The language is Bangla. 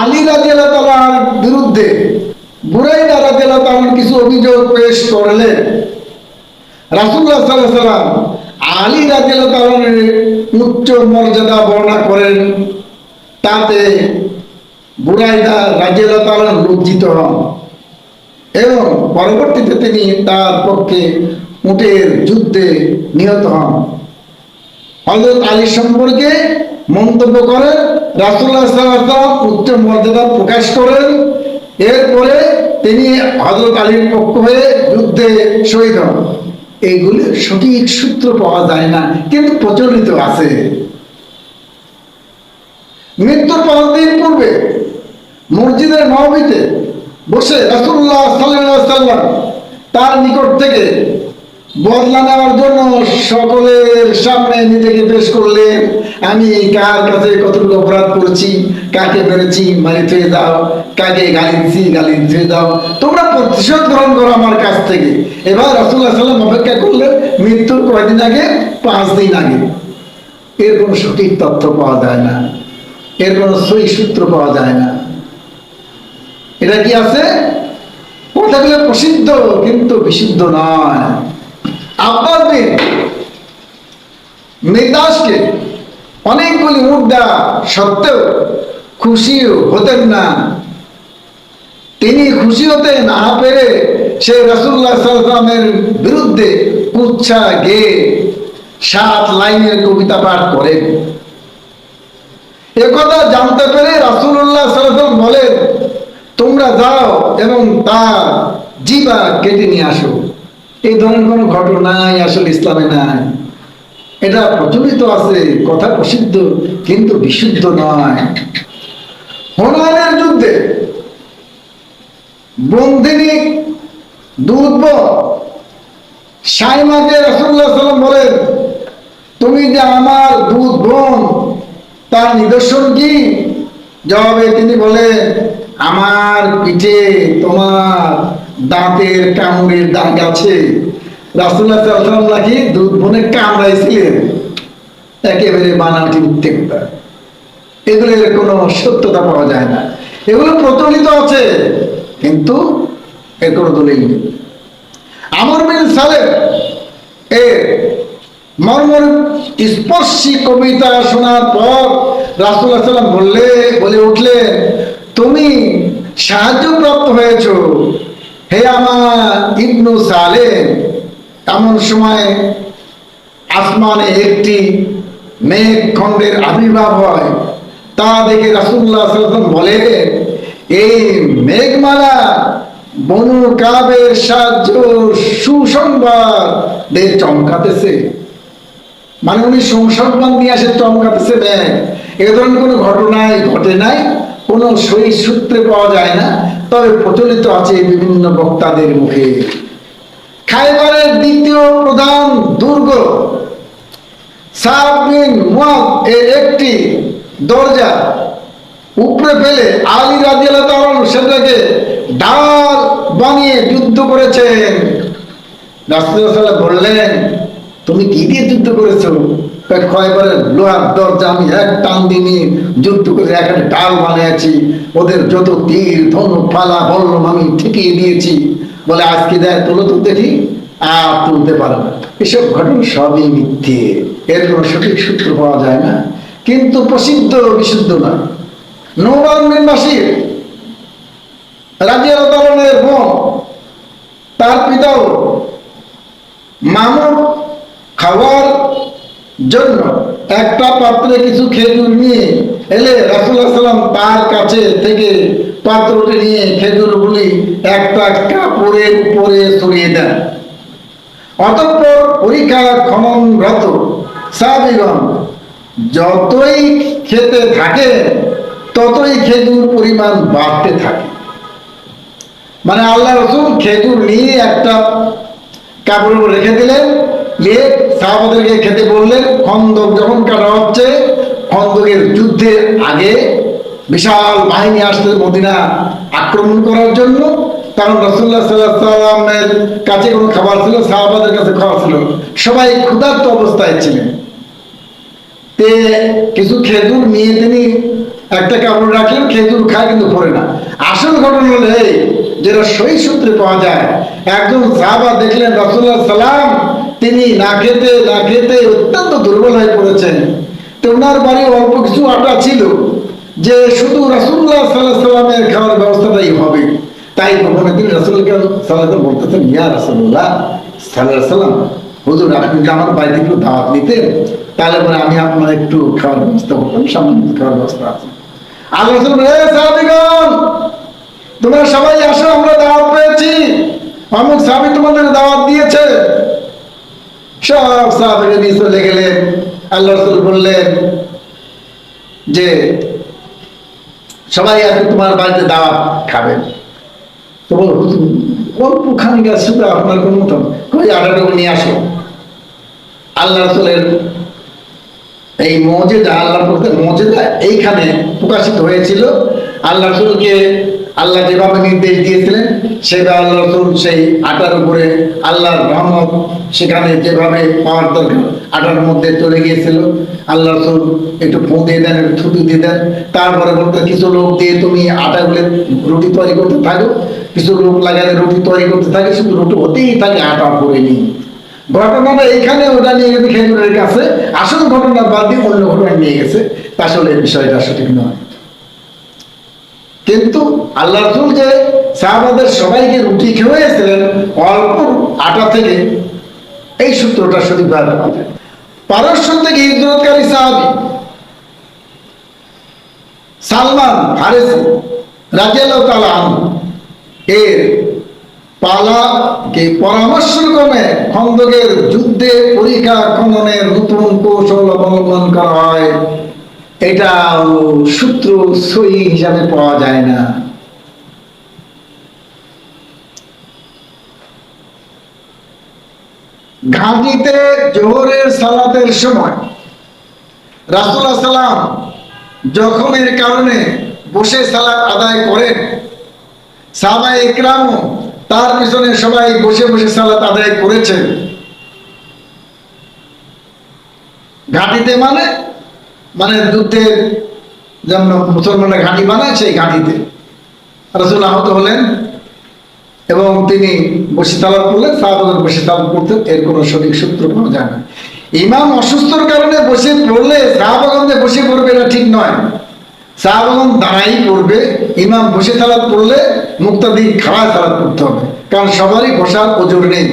আলী রাজিয়াল তালার বিরুদ্ধে, বুরাইদা রাজিয়াল তালার কিছু অভিযোগ পেশ করলেন। রাসুল্লাহ সাল্লাহ সাল্লাম আলী রাজিয়াল তালার উচ্চ মর্যাদা বর্ণনা করেন। তাতে বুরাইদা রাজিয়াল লজ্জিত হন। এবং পরবর্তীতে তিনি তার পক্ষে উটের যুদ্ধে নিহত হন। হজরত আলী সম্পর্কে মন্তব্য করেন রাসুল্লাহ সাল্লাম মর্যাদা প্রকাশ করেন। এরপরে তিনি হজরত আলীর পক্ষ হয়ে যুদ্ধে শহীদ হন। এইগুলি সঠিক সূত্র পাওয়া যায় না, কিন্তু প্রচলিত আছে। মৃত্যুর পাঁচ দিন পূর্বে মসজিদের নবীতে বসে রাসুল্লাহ সাল্লাম তার নিকট থেকে বদলা নেওয়ার জন্য সকলের সামনে নিজেকে পেশ করলেন আমি কার কাছে কতটুকু অপরাধ করেছি, কাকে মেরেছি, মারি থুয়ে দাও, কাকে গালি দিছি, গালি থুয়ে দাও, তোমরা প্রতিশোধ গ্রহণ করো আমার কাছ থেকে। এবার রাসুল্লাহ সাল্লাম অপেক্ষা করলেন মৃত্যুর কয়দিন আগে? পাঁচ দিন আগে। এর কোনো সঠিক তথ্য পাওয়া যায় না। এর কোনো সই সূত্র পাওয়া যায় না। এটা কি আছে? কথাগুলো প্রসিদ্ধ, কিন্তু বিশুদ্ধ নয়। আব্বাস বিন মেদাসকে অনেকগুলি মুদ্রা সত্ত্বেও খুশি হতেন না। তিনি খুশি হতে না পেরে সে রসুল্লাহ সাল্লামের বিরুদ্ধে কুচ্ছা গেয়ে সাত লাইনের কবিতা পাঠ করেন। একথা জানতে পেরে রাসুল্লাহ সাল্লাম বলেন, তোমরা যাও এবং তার জিবা কেটে নিয়ে আসো। এই ধরনের কোনো ঘটনাই আসলে ইসলামে নাই। এটা প্রচলিত আছে, কথা প্রসিদ্ধ, কিন্তু বিশুদ্ধ নয়। হোনানের যুদ্ধে বন্দিনী দুধব সাইমাকে রাসুল্লাহ সাল্লাম বলেন, তুমি যে আমার দুধ বোন, তার নিদর্শন কি? জবাবে তিনি বলে আমার পিঠে তোমার দাঁতের কামড়ের দাগ আছে। রাসুল্লাহ সাল্লাম নাকি দুধ বনে কামড়াইছিলেন। একেবারে বানাটি উত্তেকতা এগুলোর কোনো সত্যতা পাওয়া যায় না। এগুলো প্রচলিত আছে, কিন্তু এর কোনো দলিল নেই। আমর বিন সালেম এর মর্মর স্পর্শী কবিতা শোনার পর রাসুল্লাহ সাল্লাম বললে, বলে উঠলে তুমি সাহায্যপ্রাপ্ত হয়েছ। হে আমার ইবনু সালে এমন সময় আসমানে একটি মেঘ খণ্ডের আবির্ভাব হয়। তা দেখে রাসুল্লাহ বলে, এই মেঘমালা বনু কাবের সাহায্য সুসংবাদ চমকাতেছে। মানে উনি সুসংবাদ নিয়ে আসে চমকাতেছে দেখ এ ধরনের কোনো ঘটনায় ঘটে নাই। কোনো সই সূত্রে পাওয়া যায় না, তবে প্রচলিত আছে বিভিন্ন বক্তাদের মুখে। খাইবারের দ্বিতীয় প্রধান দুর্গ একটি দরজা উপরে ফেলে আলী রাজিয়াল সেটাকে ডাল বানিয়ে যুদ্ধ করেছেন। রাসুল্লাহ বললেন, তুমি কি দিয়ে যুদ্ধ করেছ? কয়েকবারের লোহার দরজা আমি এক টান যুদ্ধ করে এখানে ডাল বানিয়েছি, ওদের যত তীর বললাম আমি ঠিকিয়ে দিয়েছি। বলে, আজকে দেয় তুলো তো দেখি, আর তুলতে পারো এসব ঘটনা সবই মিথ্যে। এর কোনো সঠিক সূত্র পাওয়া যায় না। কিন্তু প্রসিদ্ধ, বিশুদ্ধ না নৌবান বিন বাসির রাজিয়াল বোন, তার পিতাও খাওয়ার জন্য একটা পাত্রে কিছু খেজুর নিয়ে এলে রাসুল্লাহ সাল্লাম তার কাছে থেকে পাত্রটি নিয়ে খেজুরগুলি একটা কাপড়ের উপরে ছড়িয়ে দেন। অতঃপর পরীক্ষা খননরত সাহাবিগণ যতই খেতে থাকে, ততই খেজুর পরিমাণ বাড়তে থাকে। মানে আল্লাহ রসুল খেজুর নিয়ে একটা কাপড় রেখে দিলেন নিয়ে সাহাবাদেরকে খেতে বললেন, খন্দক যখন কাটা হচ্ছে, খন্দকের যুদ্ধের আগে বিশাল বাহিনী আসছে মদিনা আক্রমণ করার জন্য। কারণ রসুল্লাহ সাল্লাহ সাল্লামের কাছে কোনো খাবার ছিল, সাহাবাদের কাছে খাবার ছিল। সবাই ক্ষুধার্ত অবস্থায় ছিলেন। তে কিছু খেজুর নিয়ে তিনি একটা কাপড় রাখলেন, খেজুর খায় কিন্তু পড়ে না। আসল ঘটনা হলো যেটা সই সূত্রে পাওয়া যায়, একজন সাহাবা দেখলেন রসুল্লাহ সালাম তিনি না খেতে না খেতে অত্যন্ত দুর্বল হয়ে পড়েছেন। তো ওনার বাড়ি অল্প কিছু আটা ছিল যে শুধু রসুল্লাহ সাল্লাহ সাল্লামের খাওয়ার ব্যবস্থাটাই হবে। তাই কখনো তিনি রসুলকে সাল্লাহ বলতেছেন, ইয়া রসুল্লাহ সাল্লাহ সাল্লাম হুজুর, আপনি যদি আমার বাড়িতে একটু দাওয়াত নিতেন, তাহলে পরে আমি আপনার একটু খাওয়ার ব্যবস্থা করতাম। সামান্য খাওয়ার ব্যবস্থা আছে। আল্লাহ তোমরা সবাই আসো, আমরা দাওয়াত পেয়েছি। অমুক সাহাবি তোমাদের দাওয়াত দিয়েছে। সব সাহাবিকে নিয়ে চলে গেলেন আল্লাহ রসুল বললেন যে, সবাই আজকে তোমার বাড়িতে দাওয়াত খাবেন। তো বল অল্প খানিক আছে তো আপনার কোনো মতন ওই আটাটুকু নিয়ে আসো। আল্লাহ রসুলের এই মজেদা আল্লাহ মজেদা এইখানে প্রকাশিত হয়েছিল। আল্লাহ রসুলকে আল্লাহ যেভাবে নির্দেশ দিয়েছিলেন সেভাবে আল্লাহ রসুল সেই আটার উপরে আল্লাহর রহমত সেখানে যেভাবে পাওয়ার দরকার, আটার মধ্যে চলে গিয়েছিল। আল্লাহ রসুল একটু ফোঁ দিয়ে দেন, একটু থুতু দিয়ে দেন। তারপরে বলতে, কিছু লোক দিয়ে তুমি আটা আটাগুলো রুটি তৈরি করতে থাকো। কিছু লোক লাগালে রুটি তৈরি করতে থাকে, শুধু রুটি হতেই থাকে, আটা পরে নিই। ঘটনাটা এখানে ওটা নিয়ে গেছে, খেজুরের কাছে। আসল ঘটনা বাদ দিয়ে অন্য ঘটনা নিয়ে গেছে। আসলে বিষয়টা সঠিক নয়। কিন্তু আল্লাহ রসুল যে সাহাবাদের সবাইকে রুটি খেয়েছিলেন অল্প আটা থেকে, এই সূত্রটা যায়। পারস্য থেকে হিজরতকারী সাহাবি সালমান তাআলা আনহু, এর পালাকে পরামর্শ ক্রমে খন্দকের যুদ্ধে পরীক্ষা খননের নতুন কৌশল অবলম্বন করা হয় এটা সূত্র সই হিসাবে পাওয়া যায় না। ঘাঁটিতে জোহরের সালাতের সময় রাসুল্লাহ সালাম জখমের কারণে বসে সালাত আদায় করেন। সাহাবাই ইকরাম তার পিছনে সবাই বসে বসে সালাত আদায় করেছেন। ঘাটিতে মানে মানে যুদ্ধের যেমন মুসলমানরা ঘাঁটি বানায় সেই ঘাঁটিতে। রসুল আহত হলেন এবং তিনি বসে তালাত করলেন, সাহাবাদের বসে তালাত করতেন এর কোনো সঠিক সূত্র পাওয়া যায় না। ইমাম অসুস্থর কারণে বসে পড়লে সাহাবাগন্ধে বসে পড়বে এটা ঠিক নয়। সাহাবাগন দাঁড়াই পড়বে, ইমাম বসে তালাত পড়লে মুক্তাদি খাওয়া তালাত করতে হবে। কারণ সবারই বসার ওজোর নেই।